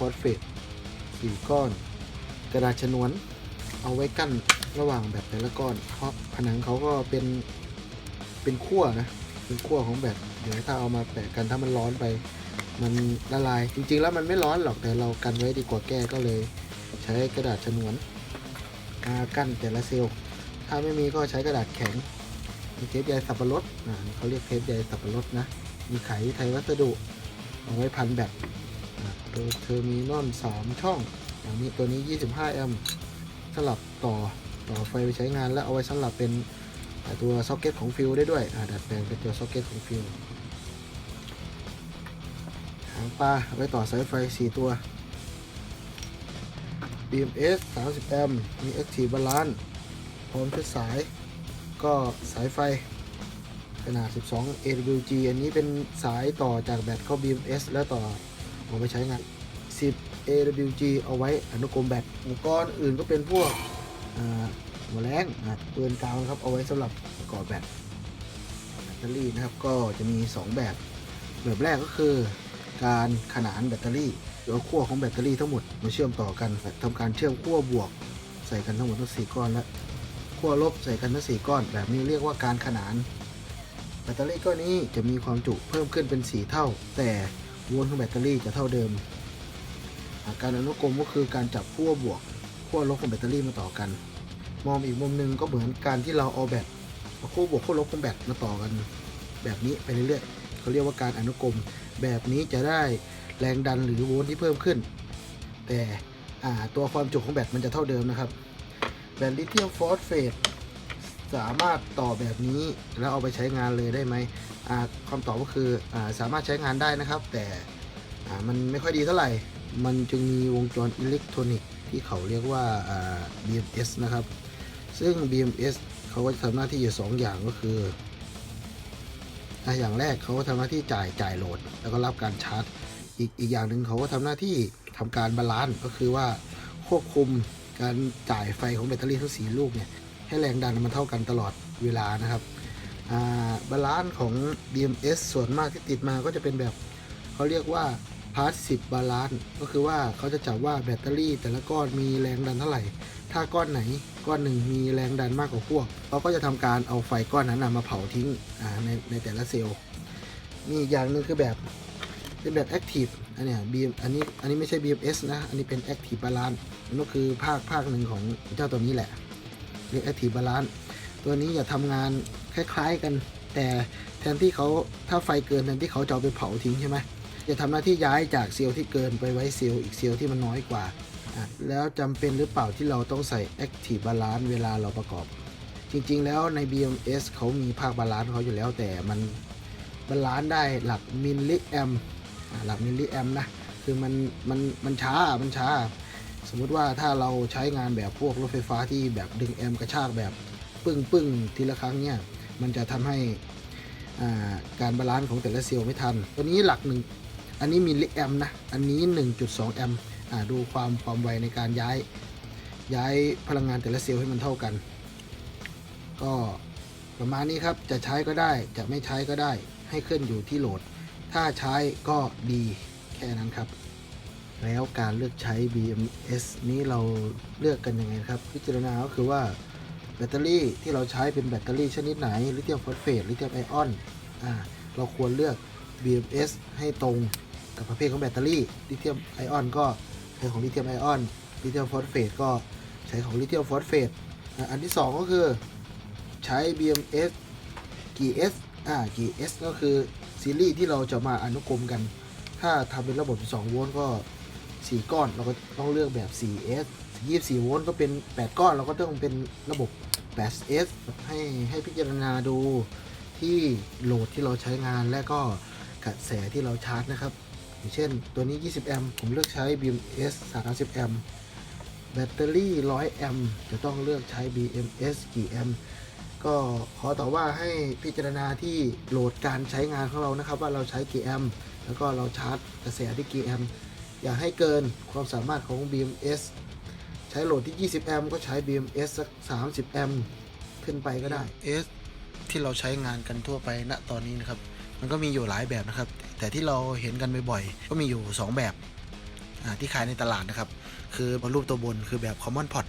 ฟอสเฟตสี่ก้อน กระดาษชนวน เอาไว้กั้นระหว่างแบตแต่ละก้อน เพราะผนังเขาก็เป็นเป็นขั้วนะ เป็นขั้วของแบตเดี๋ยวถ้าเอามาแปะกันถ้ามันร้อนไป มันละลายจริงๆแล้วมันไม่ร้อนหรอกแต่เรากันไว้ดีกว่าแก้ก็เลย ใช้กระดาษชนวนมากั้นแต่ละเซลล์ถ้าไม่มีก็ใช้กระดาษแข็งมีเทปใยสับปะรดเขาเรียกเทปใยสับปะรดนะมีไขไทยวัสดุเอาไว้พันแบตอ่า โดยเทอร์มินอล3ช่อง อย่างนี้ตัวนี้ 25 แอมป์สำหรับต่อต่อไฟไปใช้งานแล้วเอาไว้สำหรับเป็นตัวซ็อกเก็ตของฟิวได้ด้วยอ่าดัดแปลงเป็นตัวซ็อกเก็ตของฟิวหางปลาเอาไว้ต่อสายไฟ 4 ตัว BMS 30 แอมป์มี Active Balance พร้อมชุดสาย ก็สายไฟขนาด 12 AWG อันนี้เป็นสายต่อจากแบตเข้า BMS แล้วต่อ เอาไปใช้งาน 10 AWG เอาไว้อนุกรมแบตอุปกรณ์อื่นก็เป็นพวกอ่าหัวแรงอะปืนกาวนะครับ เอาไว้สำหรับประกอบแบตแบตเตอรี่นะครับ ก็จะมี 2 แบบ แบบแรกก็คือ การขนานแบตเตอรี่เอาขั้วของแบตเตอรี่ทั้งหมดมาเชื่อมต่อกันทำการเชื่อมขั้วบวก ใส่กันทั้งหมดทั้งสี่ก้อนและขั้วลบใส่กันทั้งสี่ก้อน แบบนี้เรียกว่าการขนาน แบตเตอรี่ก้อนนี้จะมีความจุเพิ่มขึ้นเป็น 4 เท่า แต่ โวลต์ของแบตเตอรี่จะเท่าเดิมาการอนุกรมก็คือการจับขั้วบวกขั้วลบของแบตเตอรี่มาต่อกัน มองอีกมุมหนึงก็เหมือนการที่เราเอาแบตขั้วบวกขั้วลบของแบตมาต่อกัน แบบนี้ไปเรื่อยๆเขาเรียกว่าการอนุกรม แบบนี้จะได้แรงดันหรือโวลต์ที่เพิ่มขึ้น แต่ตัวความจุของแบตมันจะเท่าเดิมนะครับ แบตลิเธียมฟอสเฟตสามารถต่อแบบนี้แล้วเอาไปใช้งานเลยได้ไหม คำตอบก็คืออสามารถใช้งานได้นะครับ แต่มันไม่ค่อยดีเท่าไหร่ มันจึงมีวงจรอิเล็กทรอนิกส์ที่เขาเรียกว่า BMS นะครับ ซึ่ง BMS เขาก็จะทำหน้าที่อยู่สองอย่างก็คืออะอย่างแรกเขาก็ทำหน้าที่จ่ายจ่ายโหลด แล้วก็รับการชาร์จ อีกอีกอย่างหนึ่งเขาก็ทำหน้าที่ทำการบาลานซ์ก็คือว่าควบคุมการจ่ายไฟของแบตเตอรี่ทั้งสีลูกเนี่ยให้แรงดันมันเท่ากันตลอดเวลานะครับ บาลานซ์ของ BMS ส่วนมากที่ติดมาก็จะเป็นแบบเขาเรียกว่า passive balance ก็คือว่าเขาจะจับว่าแบตเตอรี่ แต่ละก้อนมีแรงดันเท่าไหร่ ถ้าก้อนไหนก้อนหนึ่งมีแรงดันมากกว่าพวกเขาก็จะทำการเอาไฟก้อนนั้นมาเผาทิ้งในในแต่ละเซลล์มีอีกอย่างหนึ่งคือแบบเป็นแบบ active อันเนี้ย BM อันนี้อันนี้ไม่ใช่ BMS นะ อันนี้เป็น active balance มันก็คือภาคภาคหนึ่งของเจ้าตัวนี้แหละเรียก Active Balance ตัวนี้จะทำงาน คล้ายๆกัน แต่แทนที่เขาถ้าไฟเกินแทนที่เขาจะเอาไปเผาทิ้งใช่ไหมจะทำหน้าที่ย้ายจากเซลล์ที่เกินไปไว้เซลล์อีกเซลล์ที่มันน้อยกว่า แล้วจำเป็นหรือเปล่าที่เราต้องใส่ Active Balance เวลาเราประกอบ จริงๆ แล้วใน BMS เขามีภาคบาลานซ์เขาอยู่แล้วแต่มันบาลานซ์ได้หลักมิลลิแอมหลักมิลลิแอมนะ คือมันมันมันช้ามันช้า สมมุติว่าถ้าเราใช้งานแบบพวกรถไฟฟ้าที่แบบดึงแอมกระชากแบบปึ้งปึ้งทีละครั้งเนี่ย มันจะทำให้การบาลานซ์ของแต่ละเซลล์ไม่ทัน ตัวนี้หลักหนึ่งอันนี้มิลลิแอมนะ อันนี้ 1.2 แอมป์ดูความความไวในการย้ายย้ายพลังงานแต่ละเซลล์ให้มันเท่ากัน ก็ประมาณนี้ครับ จะใช้ก็ได้ จะไม่ใช้ก็ได้ ให้ขึ้นอยู่ที่โหลด ถ้าใช้ก็ดีแค่นั้นครับ แล้วการเลือกใช้ BMS นี้เราเลือกกันยังไงครับ พิจารณาก็คือว่า แบตเตอรี่ที่เราใช้เป็นแบตเตอรี่ชนิดไหนลิเธียมฟอสเฟตลิเธียมไอออนอ่าเราควรเลือก BMS ให้ตรงกับประเภทของแบตเตอรี่ลิเธียมไอออนก็ใช้ของลิเธียมไอออนลิเธียมฟอสเฟตก็ใช้ของลิเธียมฟอสเฟตอันที่ 2 ก็คือใช้ BMS กี่ S อ่ากี่ S ก็คือซีรีส์ที่เราจะมาอนุกรมกัน ถ้าทำเป็นระบบ 2 โวลต์ก็ 4 ก้อนเราก็ต้องเลือกแบบ 4S 24 โวลต์ก็เป็น 8 ก้อน เราก็ต้องเป็นระบบ 8S ให้ให้พิจารณาดูที่โหลดที่เราใช้งานและก็กระแสที่เราชาร์จนะครับ อย่างเช่นตัวนี้ 20 แอมป์ผมเลือกใช้ BMS 30 แอมป์แบตเตอรี่ 100 แอมป์จะต้องเลือกใช้ BMS กี่แอมป์ก็ขอต่อว่าให้พิจารณาที่โหลดการใช้งานของเรานะครับ ว่าเราใช้กี่แอมป์แล้วก็เราชาร์จกระแสที่กี่แอมป์อย่าให้เกินความสามารถของ BMS ใช้โหลดที่ 20 แอมป์ก็ใช้ BMS สัก 30 แอมป์ขึ้นไปก็ได้ S ที่เราใช้งานกันทั่วไปณตอนนี้นะครับ มันก็มีอยู่หลายแบบนะครับ แต่ที่เราเห็นกันบ่อยๆ ก็มีอยู่ 2 แบบอ่าที่ขายในตลาดนะครับ คือบนรูปตัวบนคือแบบ common pot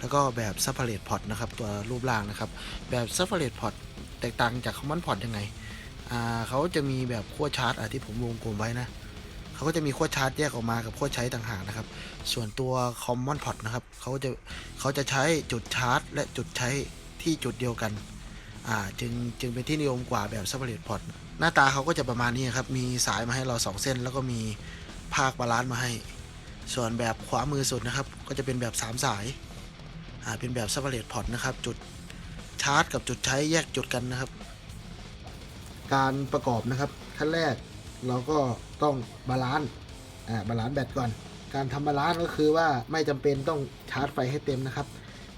แล้วก็แบบ separate pot นะครับ ตัวรูปร่างนะครับ แบบ separate pot แตกต่างจาก common pot ยังไงอ่าเขาจะมีแบบขั้วชาร์จอะที่ผมวงกลมไว้นะ เขาก็จะมีขั้วชาร์จแยกออกมากับขั้วใช้ต่างหากนะครับ ส่วนตัว common pot นะครับเขาจะเขาจะใช้จุดชาร์จ และจุดใช้ที่จุดเดียวกันอ่าจึงจึงเป็นที่นิยมกว่าแบบ separate pot หน้าตาเขาก็จะประมาณนี้ครับ มีสายมาให้เรา 2 เส้น แล้วก็มีภาคบาลานซ์มาให้ ส่วนแบบขวามือสุดนะครับ ก็จะเป็นแบบ 3 สายอ่าเป็นแบบ separate pot นะครับ จุดชาร์จกับจุดใช้แยกจุดกันนะครับ การประกอบนะครับขั้นแรก เราก็ต้องบาลานซ์อ่าบาลานซ์แบตก่อน การทำบาลานซ์ก็คือว่าไม่จำเป็นต้องชาร์จไฟให้เต็มนะครับ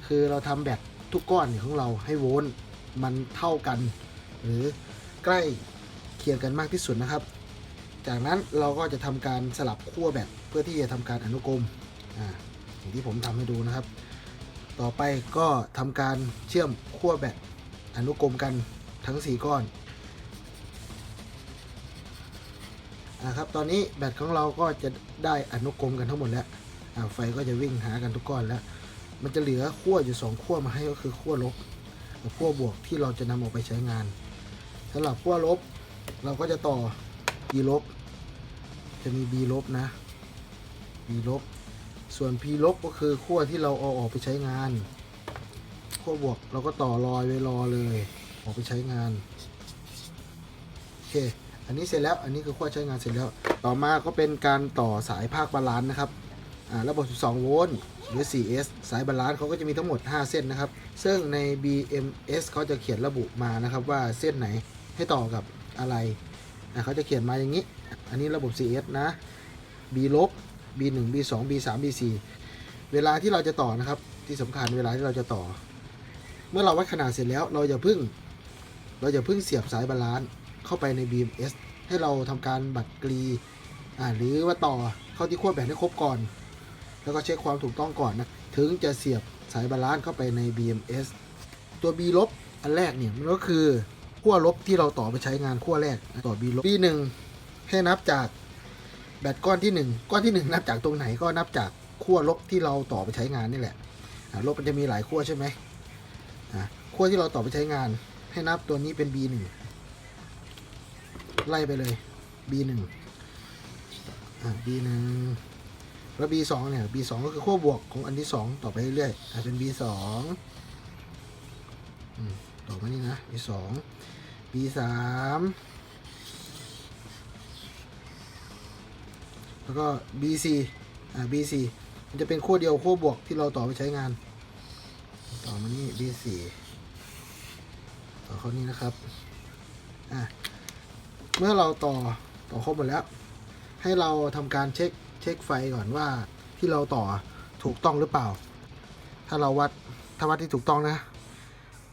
คือเราทำแบตทุกก้อนของเราให้โวลต์มันเท่ากัน หรือใกล้เคียงกันมากที่สุดนะครับ จากนั้นเราก็จะทำการสลับขั้วแบตเพื่อที่จะทำการอนุกรมอ่าอย่างที่ผมทำให้ดูนะครับ ต่อไปก็ทำการเชื่อมขั้วแบตอนุกรมกันทั้ง 4 ก้อน นะครับตอนนี้แบตของเราก็จะได้อนุกรมกันทั้งหมดแล้วไฟก็จะวิ่งหากันทุกก้อนแล้ว มันจะเหลือขั้วอยู่ 2 ขั้วมาให้ก็คือขั้วลบกับขั้วบวกที่เราจะนำออกไปใช้งานสำหรับขั้วลบเราก็จะต่อ B ลบจะมี B ลบนะ B ลบส่วน P ลบก็คือขั้วที่เราเอาออกไปใช้งานขั้วบวกเราก็ต่อรอยไว้รอเลย ออกไปใช้งานโอเค อันนี้เสร็จแล้ว อันนี้คือขั้วใช้งานเสร็จแล้ว ต่อมาก็เป็นการต่อสายภาคบาลานซ์นะครับอ่าระบบ 12 โวลต์หรือ 4S สายบาลานซ์เขาก็จะมีทั้งหมด 5 เส้นนะครับ ซึ่งใน BMS เขาจะเขียนระบุมานะครับว่าเส้นไหนให้ต่อกับอะไรเขาจะเขียนมาอย่างนี้ อันนี้ระบบ 4S นะ B ลบ B1 B2 B3 B4 เวลาที่เราจะต่อนะครับ ที่สำคัญเวลาที่เราจะต่อ เมื่อเราวัดขนาดเสร็จแล้ว เราอย่าเพึ่ง เราอย่าเพึ่งเสียบสายบาลานซ์ เข้าไปใน BMS ให้เราทำการบัดกรีอ่าหรือว่าต่อเข้าที่ขั้วแบตให้ครบก่อน แล้วก็เช็คความถูกต้องก่อนนะ ถึงจะเสียบสายบาลานซ์เข้าไปใน BMS ตัว B ลบอันแรกเนี่ยมันก็คือขั้วลบที่เราต่อไปใช้งานขั้วแรกต่อ B ลบ B1 ให้นับจากแบตก้อนที่ 1 ก้อนที่ 1 นับจากตรงไหนก็นับจากขั้วลบที่เราต่อไปใช้งานนี่แหละลบมันจะมีหลายขั้วใช่ไหมขั้วที่เราต่อไปใช้งาน ให้นับตัวนี้เป็น B1 ไล่ไปเลย B1 อ่า B1 แล้ว B2 เนี่ย B2 ก็คือขั้วบวกของอันที่ 2 ต่อไปเรื่อยๆอะเป็น B2 อืมต่อมานี่นะ B2 B3 แล้วก็ B4 อ่า B4 มันจะเป็นขั้วเดียวขั้วบวกที่เราต่อไปใช้งาน ต่อมานี่ B4 ต่อเข้านี้นะครับ อะ เมื่อเราต่อต่อครบหมดแล้ว ให้เราทำการเช็คเช็คไฟก่อนว่าที่เราต่อถูกต้องหรือเปล่า ถ้าเราวัดถ้าวัดที่ถูกต้องนะ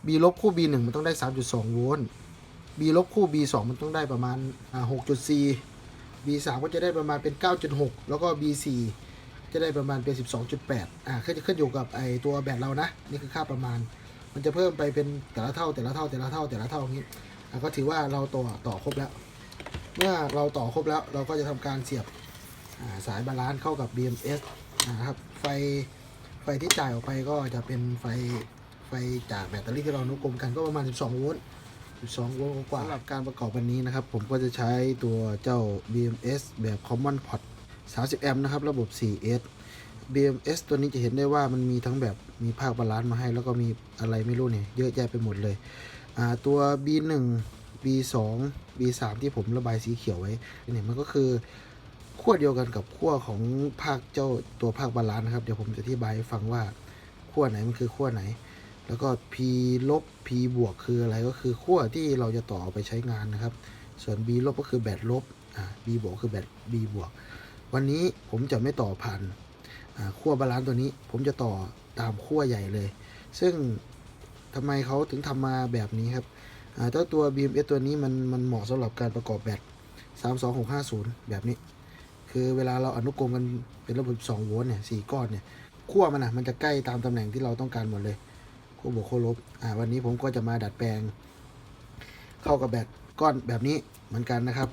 B ลบคู่ B 1มันต้องได้ 3.2 โวลต์ B ลบคู่ B 2มันต้องได้ประมาณอ่า6.4 B 3ก็จะได้ประมาณเป็น 9.6 แล้วก็ B 4จะได้ประมาณเป็น 12.8 อ่าขึ้นขึ้นอยู่กับไอตัวแบตเรานะ นี่คือค่าประมาณ มันจะเพิ่มไปเป็นแต่ละเท่าแต่ละเท่าแต่ละเท่าแต่ละเท่าอย่างนี้อะก็ถือว่าเราต่อต่อครบแล้ว เมื่อเราต่อครบแล้วเราก็จะทำการเสียบาสายบาลานซ์เข้ากับ BMS นะครับ ไฟไฟที่จ่ายออกไปก็จะเป็นไฟไฟจากแบตเตอรี่ที่เรานุกลมกันก็ประมาณ 12 โวลต์ 12 โวลต์กว่าสำหรับการประกอบวันนี้นะครับ ผมก็จะใช้ตัวเจ้า BMS แบบ Common Pot 30 แอมป์นะครับ ระบบ 4S BMS ตัวนี้จะเห็นได้ว่ามันมีทั้งแบบมีภาคบาลานซ์มาให้ แล้วก็มีอะไรไม่รู้เนี่ย เยอะแยะไปหมดเลย ตัว B1 B2 B3 ที่ผมระบายสีเขียวไว้เนี่ยมันก็คือขั้วเดียวกันกับขั้วของภาคเจ้าตัวภาคบาลานซ์นะครับ เดี๋ยวผมจะอธิบายให้ฟังว่าขั้วไหนมันคือขั้วไหน แล้วก็ P ลบ P บวกคืออะไรก็คือขั้วที่เราจะต่อไปใช้งานนะครับ ส่วน B ลบก็คือแบตลบอ่า B บวกคือแบต B บวก วันนี้ผมจะไม่ต่อผ่านอ่าขั้วบาลานซ์ตัวนี้ผมจะต่อตามขั้วใหญ่เลย ซึ่งทำไมเขาถึงทำมาแบบนี้ครับ เจ้าตัว BMS ตัวนี้มันมันเหมาะสำหรับการประกอบแบต32650 แบบนี้ คือเวลาเราอนุกรมกันเป็นระบบ2โวลต์เนี่ยสี่ก้อนเนี่ยขั้วมันอะมันจะใกล้ตามตำแหน่งที่เราต้องการหมดเลยขั้วบวกขั้วลบอ่าวันนี้ผมก็จะมาดัดแปลง เข้ากับแบตก้อนแบบนี้เหมือนกันนะครับ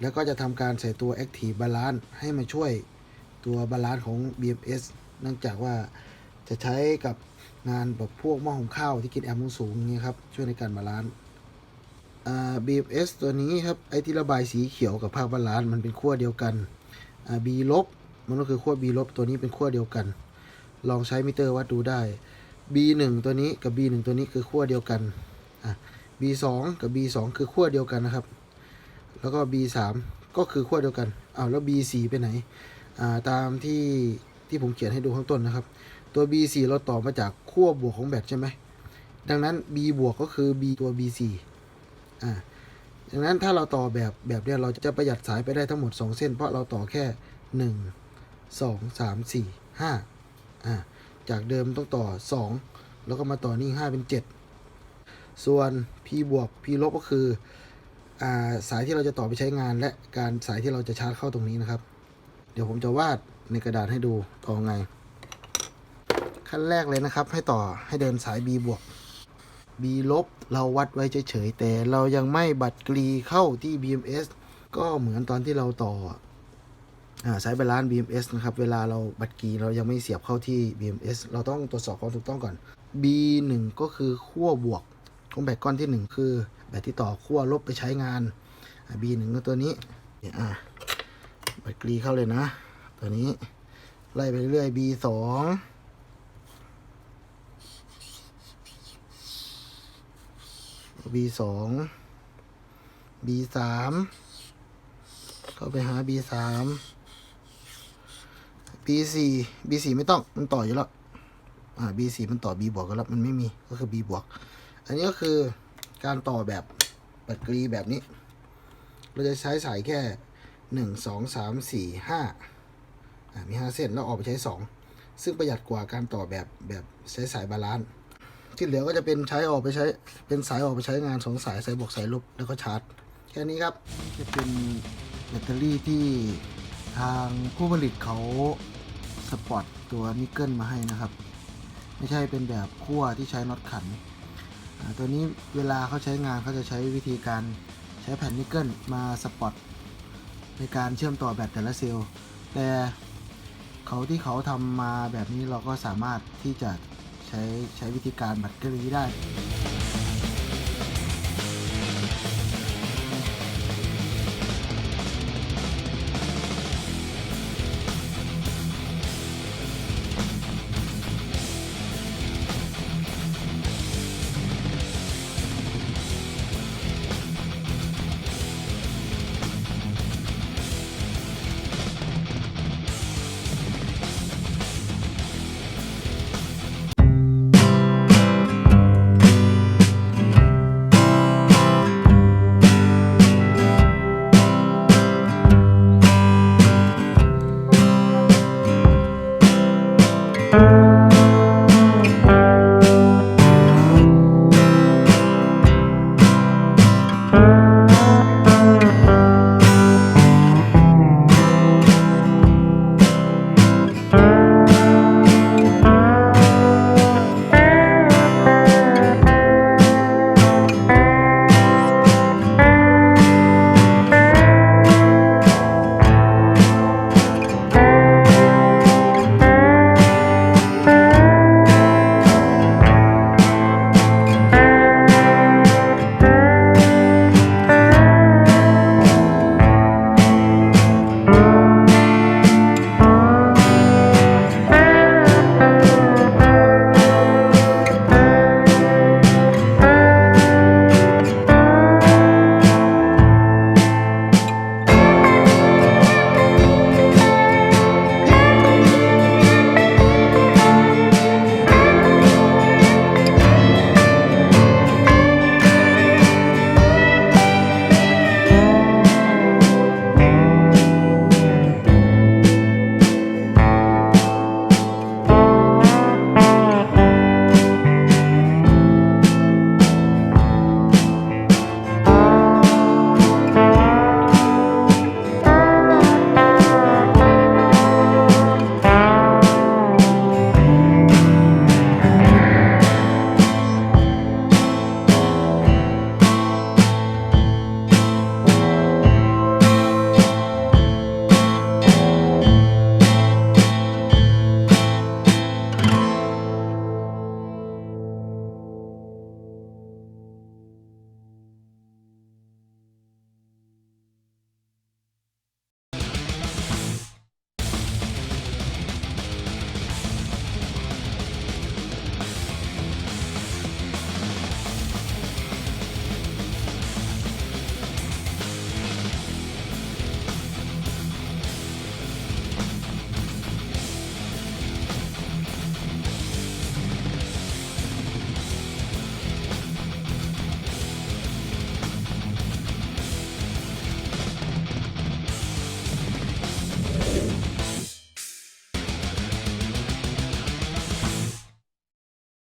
แล้วก็จะทำการใส่ตัว Active Balance ให้มาช่วยตัวบาลานซ์ของ BMS เนื่องจากว่าจะใช้กับ งานแบบพวกหม้อหุงข้าวที่กินแอมป์สูงอย่างเงี้ยครับ ช่วยในการบาลานซ์อ่า BMS ตัวนี้ครับ ไอที่ระบายสีเขียวกับภาคบาลานซ์มันเป็นขั้วเดียวกันอ่า B ลบมันก็คือขั้ว B ลบตัวนี้เป็นขั้วเดียวกัน ลองใช้มิเตอร์วัดดูได้ B1 ตัวนี้กับ B1 ตัวนี้คือขั้วเดียวกันอะ B2 กับ B2 คือขั้วเดียวกันนะครับ แล้วก็ B3 ก็คือขั้วเดียวกันอ้าวแล้ว B4 ไปไหนอ่าตามที่ที่ผมเขียนให้ดูข้างต้นนะครับ ตัว B4 เราต่อมาจากขั้วบวกของแบตใช่ไหม ดังนั้น B บวกก็คือ B ตัว B4 อ่าดังนั้นถ้าเราต่อแบบแบบเนี้ยเราจะประหยัดสายไปได้ทั้งหมด 2 เส้น เพราะเราต่อแค่ 1 2 3 4 5อ่าจากเดิมต้องต่อ 2 แล้วก็มาต่อนี่5เป็น 7 ส่วน P บวก P ลบก็คืออ่าสายที่เราจะต่อไปใช้งานและการสายที่เราจะชาร์จเข้าตรงนี้นะครับ เดี๋ยวผมจะวาดในกระดาษให้ดูต่อไง ขั้นแรกเลยนะครับ ให้ต่อให้เดินสาย B บวก B ลบเราวัดไว้เฉยๆแต่เรายังไม่บัดกรีเข้าที่ BMS ก็เหมือนตอนที่เราต่อาสายบาลานซ์ BMS นะครับ เวลาเราบัดกรีเรายังไม่เสียบเข้าที่ BMS เราต้องตรวจสอบความถูกต้องก่อน B1 ก็คือขั้วบวกของแบตก้อนที่ 1 คือแบตที่ต่อขั้วลบไปใช้งาน B1 ก็ตัวนี้เนี่ยอะบัดกรีเข้าเลยนะ ตัวนี้ไล่ไปเรื่อย B2 B สอง B สามเข้าไปหา B สาม B สี่ B สี่ไม่ต้อง มันต่ออยู่แล้ว อ่า B สี่มันต่อ B บวกกันแล้ว มันไม่มี ก็คือ B บวก อันนี้ก็คือการต่อแบบปัดกรีแบบนี้ เราจะใช้สายแค่หนึ่งสองสามสี่ห้าอ่ามีห้าเส้น แล้วออกไปใช้สอง ซึ่งประหยัดกว่าการต่อแบบแบบใช้สายบาลานซ์ ที่เหลือก็จะเป็นใช้ออกไปใช้ เป็นสายออกไปใช้งานสองสายสายบวกสายลบแล้วก็ชาร์จ แค่นี้ครับจะเป็นแบตเตอรี่ที่ทางผู้ผลิตเขาสปอร์ตตัวนิกเกิลมาให้นะครับ ไม่ใช่เป็นแบบขั้วที่ใช้น็อตขัน ตัวนี้เวลาเขาใช้งานเขาจะใช้วิธีการใช้แผ่นนิกเกิลมาสปอร์ตในการเชื่อมต่อแบตแต่ละเซลล์แต่เขาที่เขาทำมาแบบนี้เราก็สามารถที่จะ ใช้ใช้วิธีการบัตรกรีได้